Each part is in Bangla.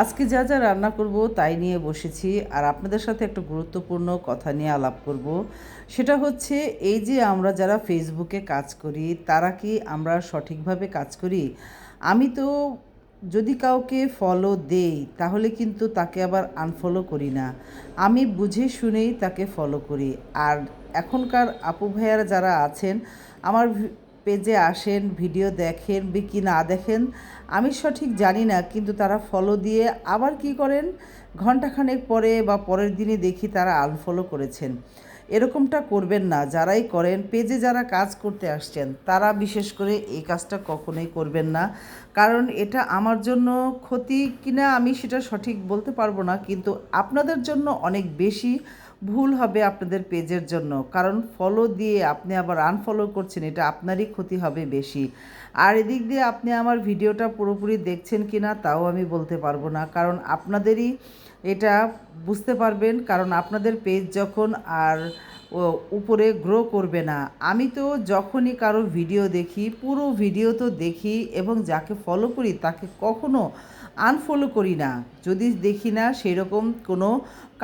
আজকে যা যা রান্না করব তাই নিয়ে বসেছি, আর আপনাদের সাথে একটা গুরুত্বপূর্ণ কথা নিয়ে আলাপ করব। সেটা হচ্ছে, এই যে আমরা যারা ফেসবুকে কাজ করি, তারা কি আমরা সঠিকভাবে কাজ করি? আমি তো যদি কাউকে ফলো দেই, তাহলে কিন্তু তাকে আবার আনফলো করি না। আমি বুঝে শুনেই তাকে ফলো করি। আর এখনকার আপু ভাইয়ারা যারা আছেন, আমার পেজে আসেন, ভিডিও দেখেন বি কি না দেখেন, আমি সঠিক জানি না, কিন্তু তারা ফলো দিয়ে আবার কি করেন? ঘন্টাখানেক পরে বা পরের দিনে দেখি তারা আনফলো করেছেন। এরকমটা করবেন না, যারাই করেন, পেজে যারা কাজ করতে আসছেন, তারা বিশেষ করে এই কাজটা কখনোই করবেন না। কারণ এটা আমার জন্য ক্ষতি কিনা আমি সেটা সঠিক বলতে পারব না, কিন্তু আপনাদের জন্য অনেক বেশি ভুল হবে আপনাদের পেজের জন্য। কারণ ফলো দিয়ে আপনি আবার আনফলো করছেন, এটা আপনারই ক্ষতি হবে বেশি। আর এদিক দিয়ে আপনি আমার ভিডিওটা পুরোপুরি দেখছেন কি না তাও আমি বলতে পারব না। কারণ আপনাদেরই এটা বুঝতে পারবেন, কারণ আপনাদের পেজ যখন আর উপরে গ্রো করবে না, আমি তো যখনই কারও ভিডিও দেখি, পুরো ভিডিও তো দেখি এবং যাকে ফলো করি তাকে কখনো আনফলো করি না। যদি দেখি না, সেরকম কোনো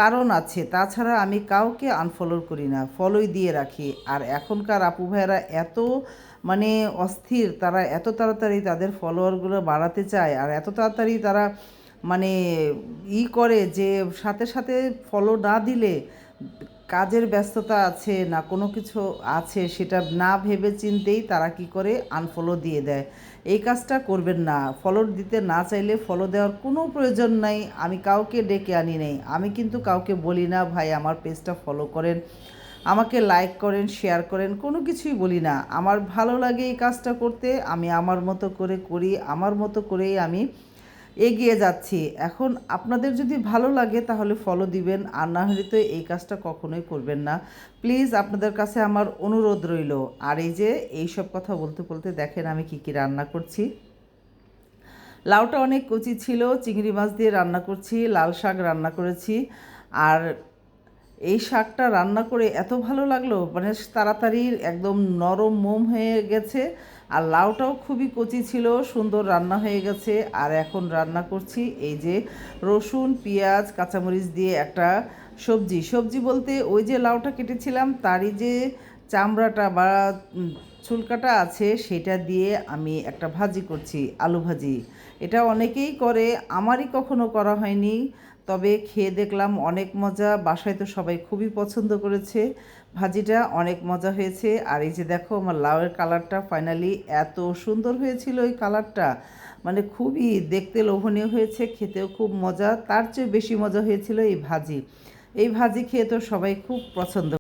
কারণ আছে, তাছাড়া আমি কাউকে আনফলো করি না ফলোই দিয়ে রাখি। আর এখনকার আপু ভাইয়েরা এত মানে অস্থির, তারা এত তাড়াতাড়ি তাদের ফলোয়ারগুলো বাড়াতে চায়, আর এত তাড়াতাড়ি তারা মানে ই করে যে সাথে সাথে ফলো না দিলে কাজের ব্যস্ততা আছে না কোনো কিছু আছে, সেটা না ভেবে চিনতেই তারা কি করে আনফলো দিয়ে দেয়। এই কাজটা করবেন না। ফলো দিতে না চাইলে ফলো দেওয়ার কোনো প্রয়োজন নাই। আমি কাউকে ডেকে আনি নেই। আমি কিন্তু কাউকে বলি না, ভাই, আমার পেজটা ফলো করেন। আমাকে লাইক করেন শেয়ার করেন, কোনো কিছুই বলি না। আমার ভালো লাগে এই কাজটা করতে। আমি আমার মতো করে করি। আমার মতো করেই আমি এগিয়ে যাচ্ছি। এখন আপনাদের যদি ভালো লাগে তাহলে ফলো দিবেন, আর না হলে তো এই কাজটা কখনোই করবেন না। প্লিজ আপনাদের কাছে আমার অনুরোধ রইল। আর এই যে, এই সব কথা বলতে বলতে দেখেন আমি কি কি রান্না করছি। লাউটা অনেক কচি ছিল, চিংড়ি মাছ দিয়ে রান্না করছি, লাল শাক রান্না করেছি, আর এই শাকটা রান্না করে এত ভালো লাগল মানে তাড়াতাড়ি একদম নরম মোম হয়ে গেছে আর লাউটাও খুবই কচি ছিল সুন্দর রান্না হয়ে গেছে। আর এখন রান্না করছি এই যে রসুন পেঁয়াজ কাঁচামরিচ দিয়ে একটা সবজি। সবজি বলতে ওই যে লাউটা কেটেছিলাম তারই যে চামড়াটা বা উম, ছুলকাটা আছে সেটা দিয়ে আমি একটা ভাজি করছি আলু ভাজি। এটা অনেকেই করে আমারই কখনো করা হয়নি। তবে খেয়ে দেখলাম অনেক মজা, বাসায় তো সবাই খুবই পছন্দ করেছে। ভাজিটা অনেক মজা হয়েছে। আর এই যে দেখো, আমার লাউয়ের কালারটা ফাইনালি এত সুন্দর হয়েছিল ওই কালারটা। মানে খুবই দেখতে লোভনীয় হয়েছে, খেতেও খুব মজা। তার চেয়ে বেশি মজা হয়েছিল এই ভাজি। এই ভাজি খেয়ে তো সবাই খুব পছন্দ